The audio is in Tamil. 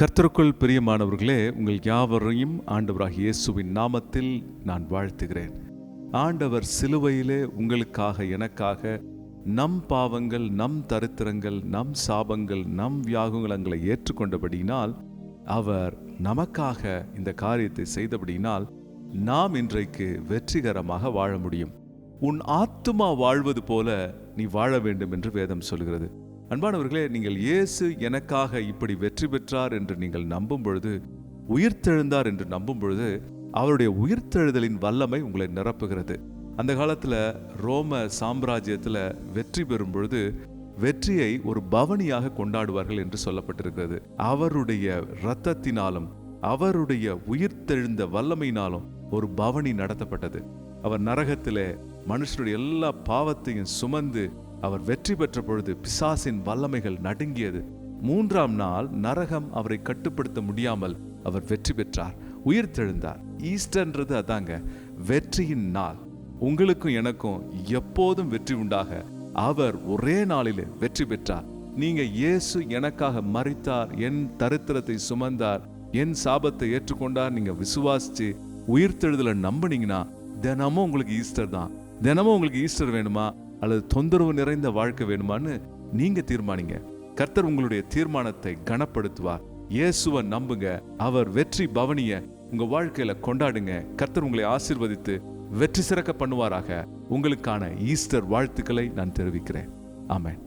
கர்த்தருக்குள் பிரியமானவர்களே உங்கள் யாவரையும் ஆண்டவராக இயேசுவின் நாமத்தில் நான் வாழ்த்துகிறேன். ஆண்டவர் சிலுவையிலே உங்களுக்காக எனக்காக நம் பாவங்கள் நம் தரித்திரங்கள் நம் சாபங்கள் நம் வியாகுங்களங்களை ஏற்றுக்கொண்டபடியினால் அவர் நமக்காக இந்த காரியத்தை செய்தபடியினால் நாம் இன்றைக்கு வெற்றிகரமாக வாழ முடியும். உன் ஆத்துமா வாழ்வது போல நீ வாழ வேண்டும் என்று வேதம் சொல்கிறது. அன்பானவர்களே நீங்கள் இயேசு எனக்காக இப்படி வெற்றி பெற்றார் என்று நீங்கள் நம்பும் பொழுது உயிர்த்தெழுந்தார் என்று நம்பும் பொழுது அவருடைய உயிர்த்தெழுதலின் வல்லமை உங்களை நிரப்புகிறது. அந்த காலத்துல ரோம சாம்ராஜ்யத்துல வெற்றி பெறும் பொழுது வெற்றியை ஒரு பவனியாக கொண்டாடுவார்கள் என்று சொல்லப்பட்டிருக்கிறது. அவருடைய இரத்தத்தினாலும் அவருடைய உயிர்த்தெழுந்த வல்லமையினாலும் ஒரு பவனி நடத்தப்பட்டது. அவர் நரகத்திலே மனுஷனுடைய எல்லா பாவத்தையும் சுமந்து அவர் வெற்றி பெற்ற பொழுது பிசாசின் வல்லமைகள் நடுங்கியது. மூன்றாம் நாள் நரகம் அவரை கட்டுப்படுத்த முடியாமல் அவர் வெற்றி பெற்றார் உயிர்த்தெழுந்தார். ஈஸ்டர்ன்றது அதாங்க வெற்றியின் நாள். உங்களுக்கும் எனக்கும் எப்போதும் வெற்றி உண்டாக. அவர் ஒரே நாளில் வெற்றி பெற்றார். நீங்க இயேசு எனக்காக மறித்தார் என் தரித்திரத்தை சுமந்தார் என் சாபத்தை ஏற்றுக்கொண்டார் நீங்க விசுவாசிச்சு உயிர்த்தெழுதலை நம்புனீங்கன்னா தினமும் உங்களுக்கு ஈஸ்டர் தான். தினமும் உங்களுக்கு ஈஸ்டர் வேணுமா? அல்லது தொந்தரவு நிறைந்த வாழ்க்கை வேணுமான்னு நீங்க தீர்மானிங்க. கர்த்தர் உங்களுடைய தீர்மானத்தை கனப்படுத்துவார் இயேசுவை நம்புங்க. அவர் வெற்றி பவனிய உங்க வாழ்க்கையில கொண்டாடுங்க. கர்த்தர் உங்களை ஆசீர்வதித்து வெற்றி சிறக்க பண்ணுவாராக. உங்களுக்கான ஈஸ்டர் வாழ்த்துக்களை நான் தெரிவிக்கிறேன். ஆமென்.